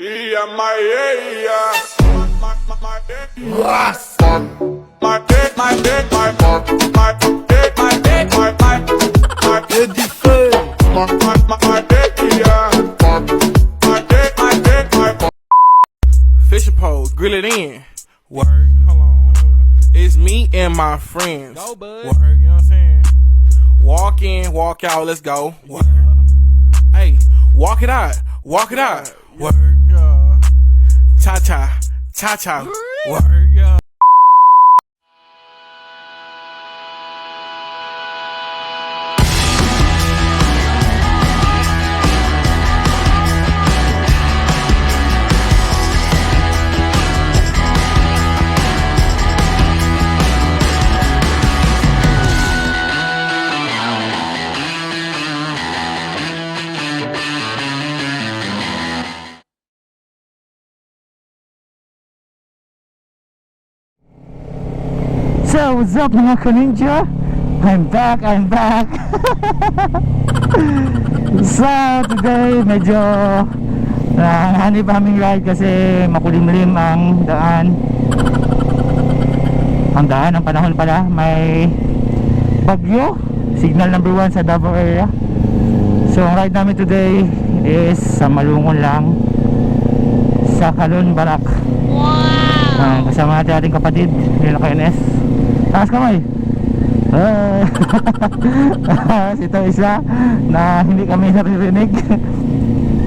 Yeah, my yeah, yeah. My, my, my, yeah. My dick, my dick, my my my dick, my dick, my my my dick, my my my my dick, yeah. My dick, my dick, my Fishing pole, grill it in. Word, hold on. It's me and my friends. Go, bud. Word, you know what I'm saying? Walk in, walk out, let's go. Word. Hey, walk it out, walk it out. Work. Cha cha. Cha cha. Work. What's up mga kaninja? I'm back, I'm back. So, today medyo Nahanip aming ride kasi makulimlim ang daan. Ang daan, ang panahon pala May bagyo. Signal number 1 sa Davao area. So, ang ride namin today is sa Malungon lang Sa Kalon, Barak. Ah, kasama natin ating kapatid nila ka NS taas kamay. Ah, ito isa na hindi kami naririnig.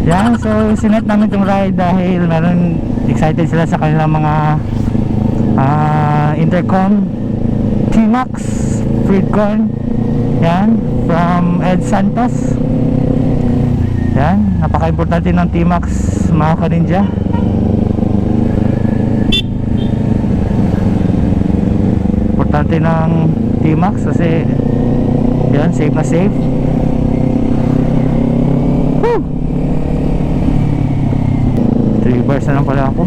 Yan so sinet namin itong ride dahil meron excited sila sa kanilang mga ah, intercom T-Max Freedcon yan from Ed Santos. Yan napaka-importante ng T-Max mga kaninja importante ng T-Max kasi yan, safe na safe. Woo! 3 bars na lang pala ako.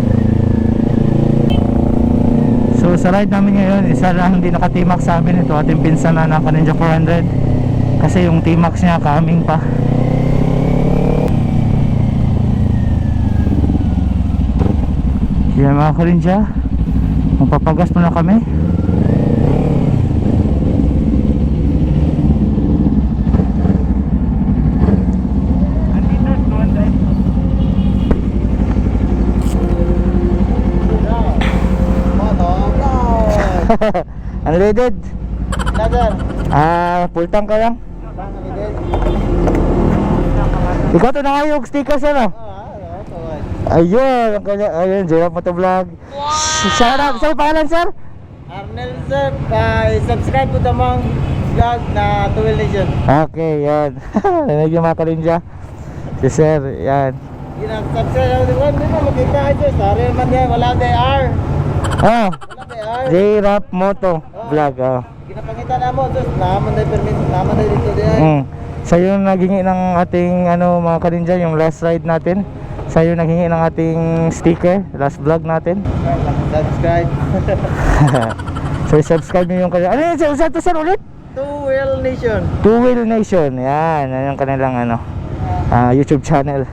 So sa ride namin ngayon isa lang hindi naka T-Max sa amin. Ito ating pinsan na naka Ninja 400 kasi yung T-Max niya coming pa. Yan mga karinja magpapagas muna kami Unleaded? Another. Ah, full tank ka lang? Ikaw to na nga yung sticker sir no? Ayun, ang kanya, ayun, J-Rock Motovlog Wow! Shout out, sir, pangalan sir? Arnel sir, uh, subscribe po tamang vlog na Tuwil Nation. Okay, yan Narinig yung mga kalinja Si sir, yan Ginag-subscribe ako di ba? Hindi mo makita ito. Sorry naman yan, wala day R. Oh, R. J-Rock Moto Vlog, oh Ginapangita na mo, sus, naman na permit, naman na dito din. Mm. Sa yung naghingi ng ating ano mga kaninja, yung last ride natin. Sa yung naghingi ng ating sticker, last vlog natin. Subscribe. so subscribe niyo yung kanila. Ano yun? Sa to sir ulit? Tuwil Nation. Two Wheel Nation. Yan, yan yung kanilang ano, ah, YouTube channel.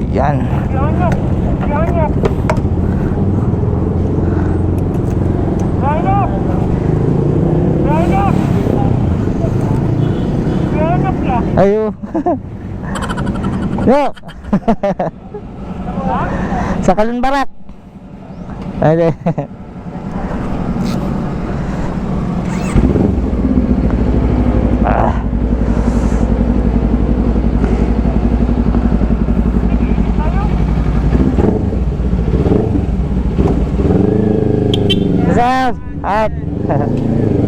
Ayan. Ayo. Yo. Sa Kalun Barak. Ade. ah. Sir, at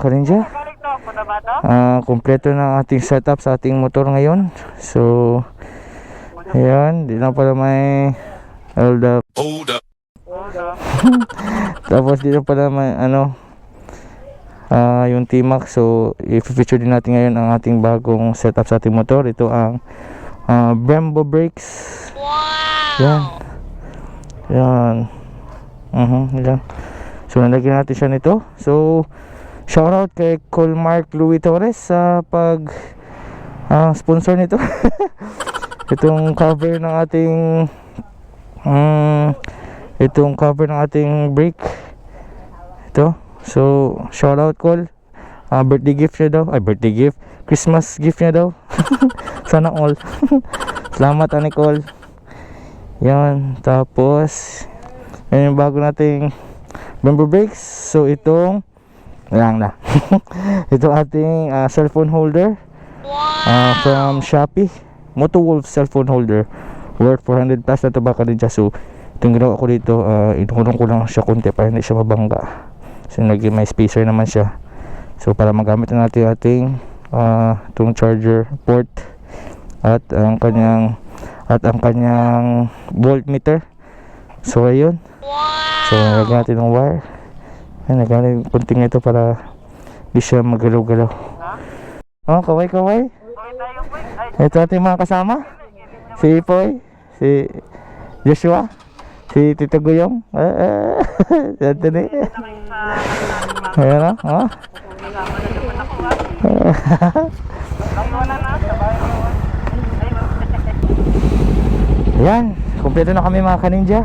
Mga kaninja. Ah, kumpleto na ang ating setup sa ating motor ngayon. So, ayan, di na pala may hold up. Hold up. Tapos dito pala may ano ah yung T-Max. So, i-feature din natin ngayon ang ating bagong setup sa ating motor. Ito ang ah, Brembo brakes. Wow! Yan. Yan. Mhm, yan. So, nalagyan natin siya nito. So, shoutout kay Colmark Louis Torres sa pag ah, sponsor nito. Itong cover ng ating mm, itong cover ng ating brake ito. So shout out call Ah, birthday gift niya daw. Ay birthday gift. Christmas gift niya daw. Sana all. Salamat Nicole yan. Tapos yan yung bago nating bumper brakes so itong lang na. Itong ating ah, cellphone holder. Ah, from Shopee. Moto Wolf cellphone holder. Worth 400 plus na to baka din siya so itong ginawa ko dito uh, inulong ko lang siya konti para hindi siya mabangga. So naging may spacer naman siya. So para magamit na natin ating uh, itong charger port at ang kanyang at ang kanyang voltmeter. So ayun. So nalagyan natin ng wire Ayan, nagano yung kunting ito para di siya magalaw-galaw oh kaway kaway ito ating mga kasama. Si Poy si Joshua si Tito Guyong. Eh, eh, Anthony ayan na oh. Ayan, kumpleto na kami mga kaninja.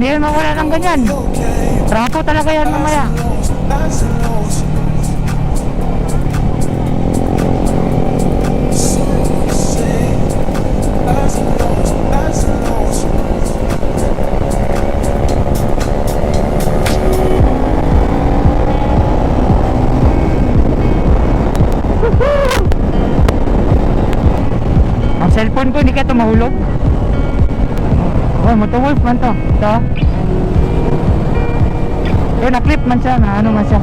hindi naman wala ng ganyan. Trapo talaga yan mamaya. Ang cellphone ko, hindi ka ito mahulog. Oh, moto-wolf man to. Ito. Eh, na-clip man siya, na ano man siya.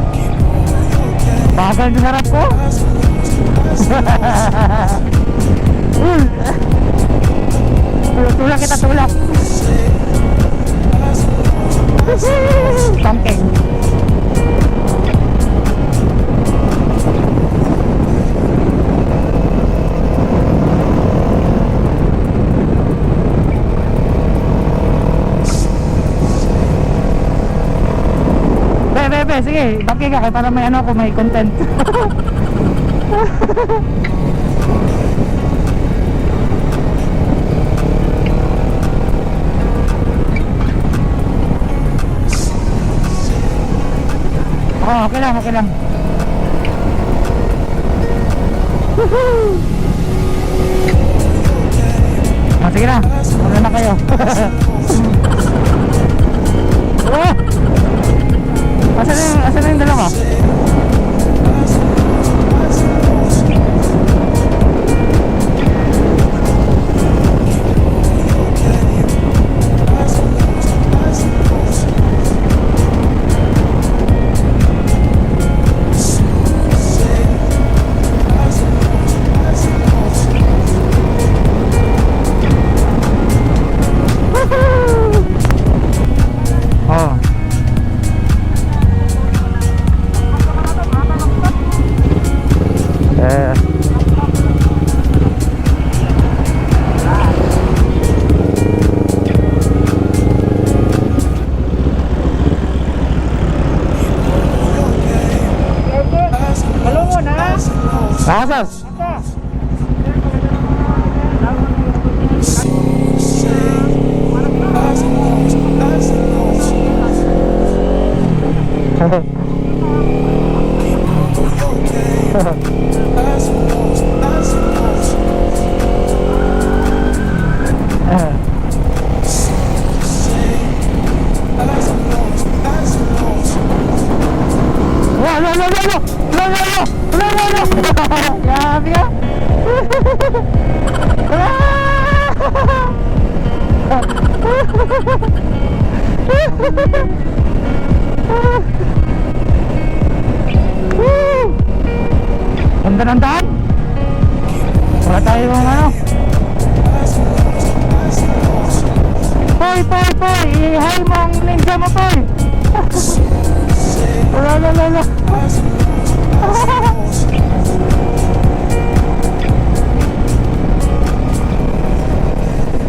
Bagal sa harap ko. Tulak kita, tulak. Pumpkin. Be, sige, baki ka para may ano ako, may content. oh, okay lang, okay lang. Ah, sige na, ano na kayo. oh! Asan yung, asan yung dalawa?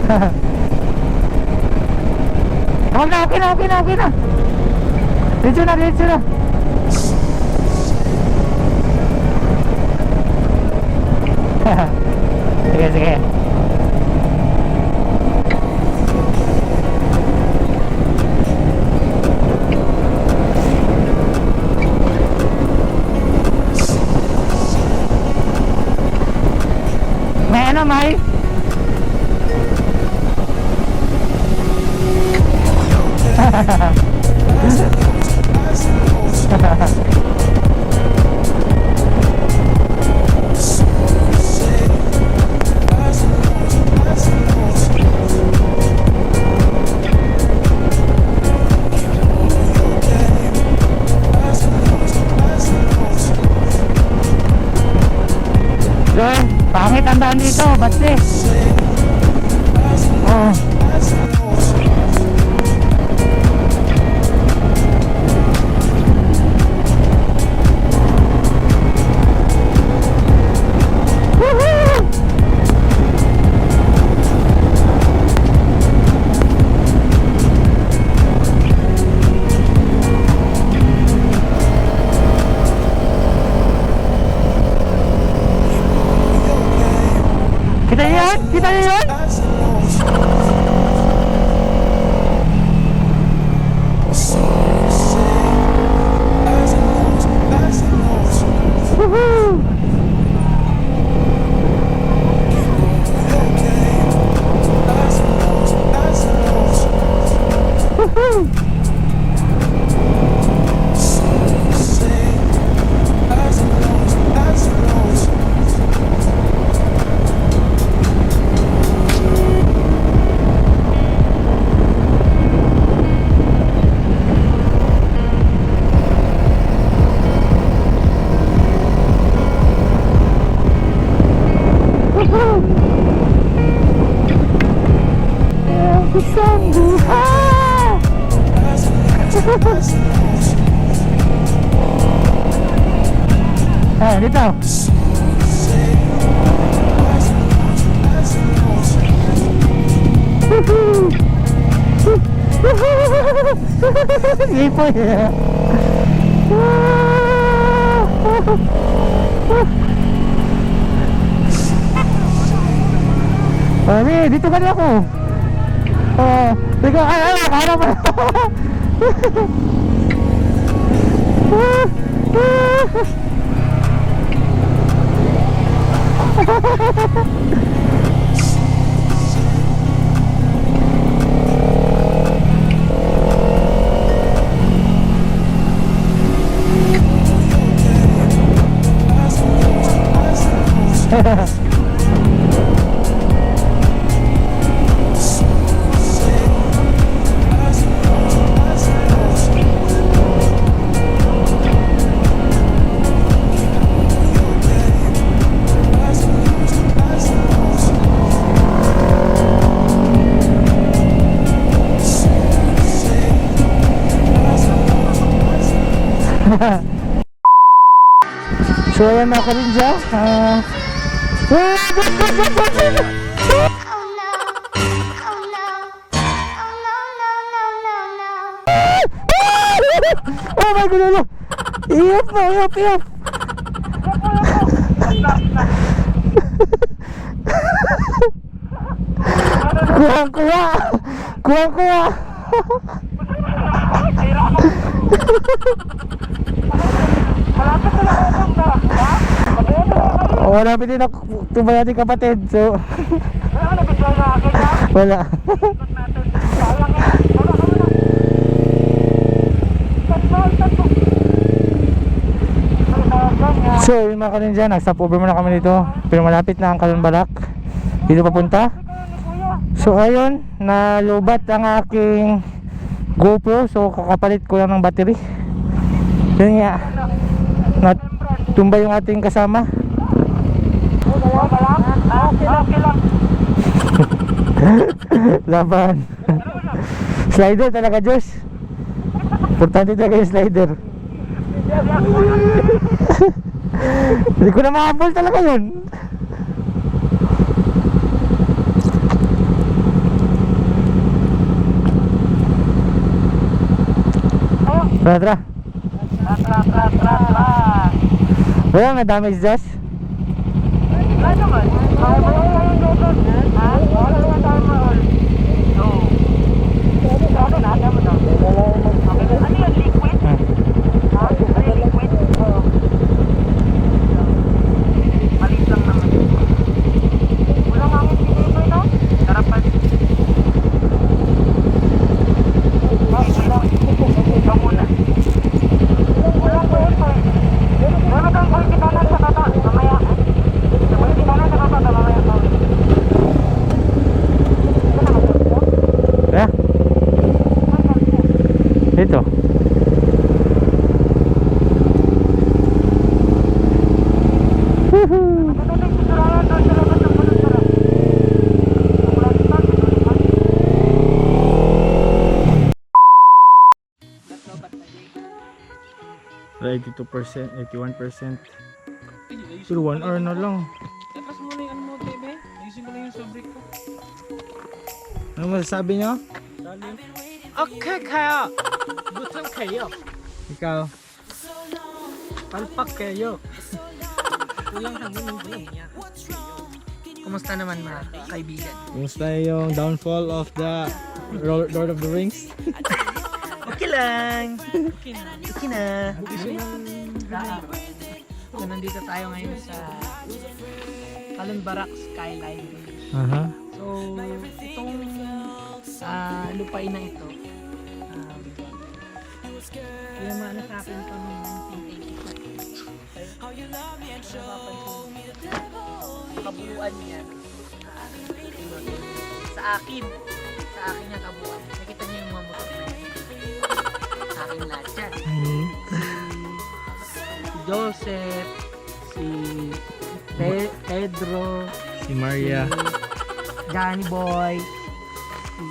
Okey, lah, okey, lah, okey, lah, okey. Dicu nak, dicu nak. Okey, okey. down dito, batle. eh, dito. Ipoy. Ani, dito ka na ako. Oh. Teka, ay, ay, para pa. Ha ha ha ha! Oh my god, no. Iyap na, iyap, iyap. Kuhang kuya! Kuhang kuya! Malapit na lang ako na, ha? Kuha! Oh, wala pa din ako tumay natin kapatid. So, wala. So, yung mga kaninja, nag-stop over muna kami dito. Pero malapit na ang Kalunbalak. Dito papunta. So, ayun, nalubat ang aking GoPro. So, kakapalit ko lang ng battery. Yun nga. Natumba yung ating kasama. Laban. slider talaga, Diyos. Importante talaga yung slider. Hindi ko na mahabol talaga yun. Tara, tara. Wala na damage, Josh. lấy cho mình. 82%, 81%. Pero 1 hour na lang. Tapos muna yung ano mo, Tebe. Ayusin ko lang yung subject ko. Ano masasabi niyo? Okay kayo! Butang kayo! Ikaw? Palpak kayo! Kulang hangin hindi niya. Kumusta naman mga kaibigan? Kumusta yung downfall of the Lord of the Rings? okay lang. Okay na. Okay na. So, nandito tayo ngayon sa Kalunbarak Skyline Village. Aha. So, itong ah, lupain na ito, um, yung mga sa akin ito noong 1986. Kabuuan niya. sa akin, sa akin yung kabuuan. Nakita niyo yung mga motor na. Sa akin lahat yan. Si Joseph, si Pe- Pedro, Si Maria. si Johnny Boy, si,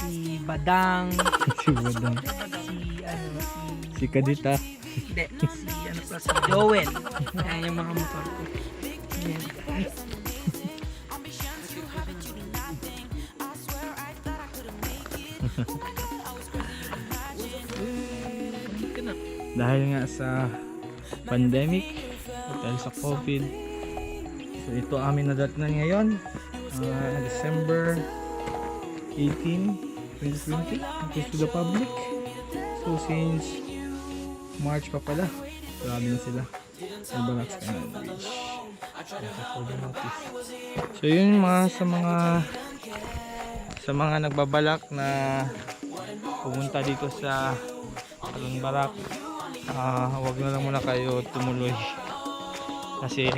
si Badang, si Badang. si ano, si Si Kadita. hindi, si ano pa, si Joel. Yan yung mga motor ko. Sa pandemic, dahil sa COVID. So ito amin nadatnan ngayon. ah, December 18, 2020. Thanks to the public. So since March pa pala, grabe na sila. Albanak Skyline Bridge. So yun mga sa mga sa mga nagbabalak na pumunta dito sa Alunbarak ah wag na lang muna kayo tumuloy. Kasi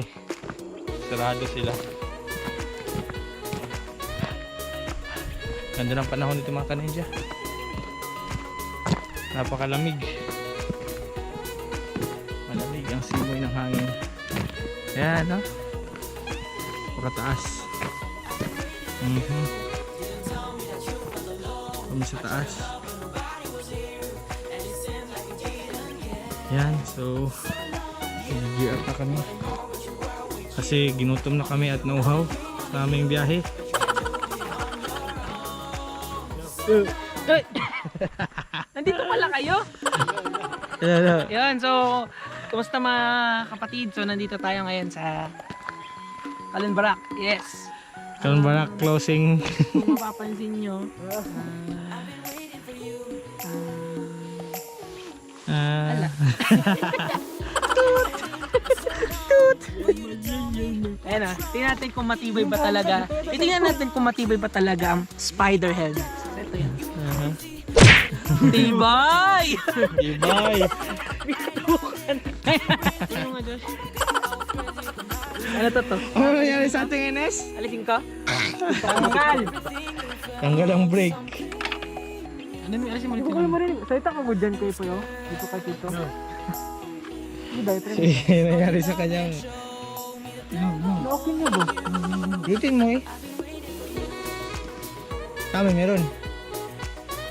sarado sila. Ganda ng panahon dito mga kaninja napakalamig. Malamig ang simoy ng hangin. Yan no? Pakataas mhm. Kami sa taas yan so gear up na kami kasi ginutom na kami at nauhaw sa aming biyahe Nandito pala kayo? Yan, so Kumusta mga kapatid? So nandito tayo ngayon sa Kalenbarak. Yes. Karon ba na closing? Kung mapapansin nyo, Ah, Ayan na, tingnan natin kung matibay ba talaga. Tingnan natin kung matibay ba talaga ang spider helmet. Ito yan. Tibay! Ibay. Ano nga, Josh? Ano to to? Ano nangyari sa ating NS? Alisin ko? Tanggal! Tanggal ang break. Ano may alisin mo? Hindi ko marinig. Salita ka mo dyan kayo po yun. Dito ka dito. Hindi dahil Sige, nangyari sa kanyang... Okay niya ba? Lutin mo eh. Tama, meron.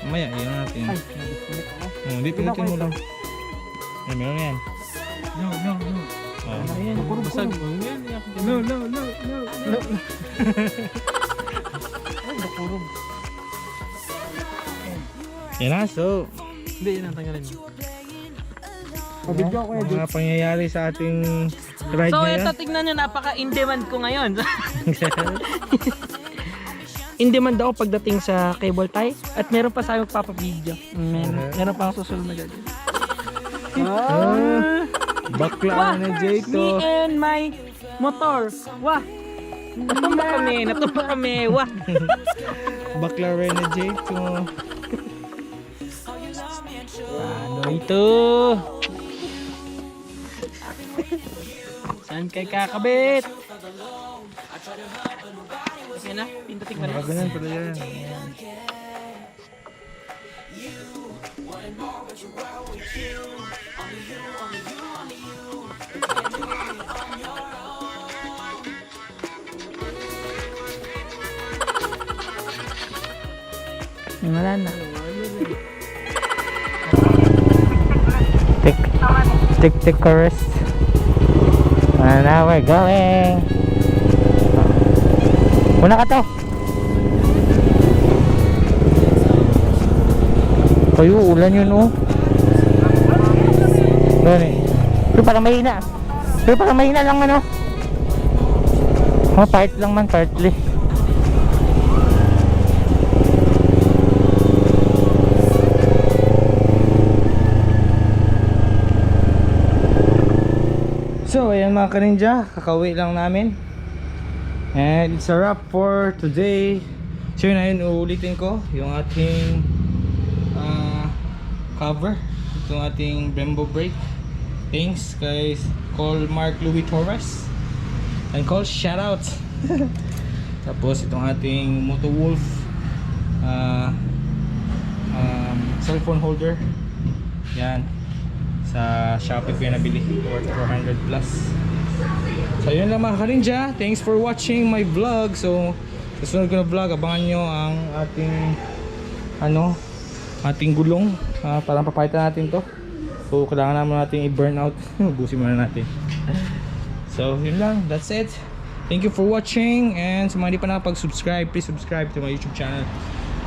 Mamaya, yun natin. Ay, nabiskulit ako. Oh, hindi, pinutin mo lang. Ay, meron yan. No, no, no. Oh. Ayan, basag. No, no, no, no, no. Ay, nakurog. Yan na, so... Hindi, yun ang tanggalin mo. Pabidyo ko Mga pangyayari sa ating ride So, ngayon. ito tignan nyo, napaka-in-demand ko ngayon. in-demand ako pagdating sa cable tie at meron pa sa magpapabideo. Meron, meron pa akong susunod na gagawin. Ah, Bakla na J me to. and my motor. Wah! Natumba kami, natumba kami. Wah! Bakla rin na J to. Ito? Saan kay kakabit? Okay na, pindutin ko na. Ganun pala yan. Wala na. Take, take, take a rest. And now we're going. Una ka to. Kayo, ulan yun oh. Gani. Pero parang mahina. Pero parang mahina lang ano. Oh, part lang man, partly. Ayan mga kaninja, kakauwi lang namin. And it's a wrap for today. So yun na yun, uulitin ko yung ating ah, cover. Itong ating Brembo brake. Thanks guys. Call Mark Louis Torres. And call shoutout. Tapos itong ating Moto Wolf ah, um, cellphone holder. Yan sa Shopee ko yung nabili worth 400 plus. So yun lang mga kaninja. Thanks for watching my vlog. So sa sunod ko na vlog abangan nyo ang ating ano ating gulong. Uh, parang papalitan natin to. So kailangan naman natin i-burn out. Ubusin muna natin. So yun lang. That's it. Thank you for watching. And sa mga hindi pa nakapag-subscribe please subscribe to my youtube channel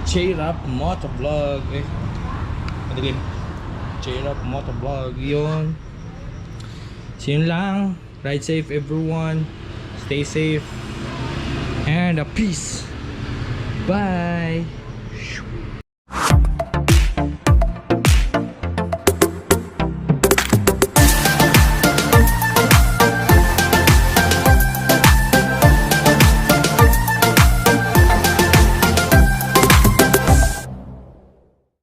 J-Rap Motovlog. Eh madilim J-Rap Motovlog yun. So yun lang. Ride safe everyone. Stay safe. And a peace. Bye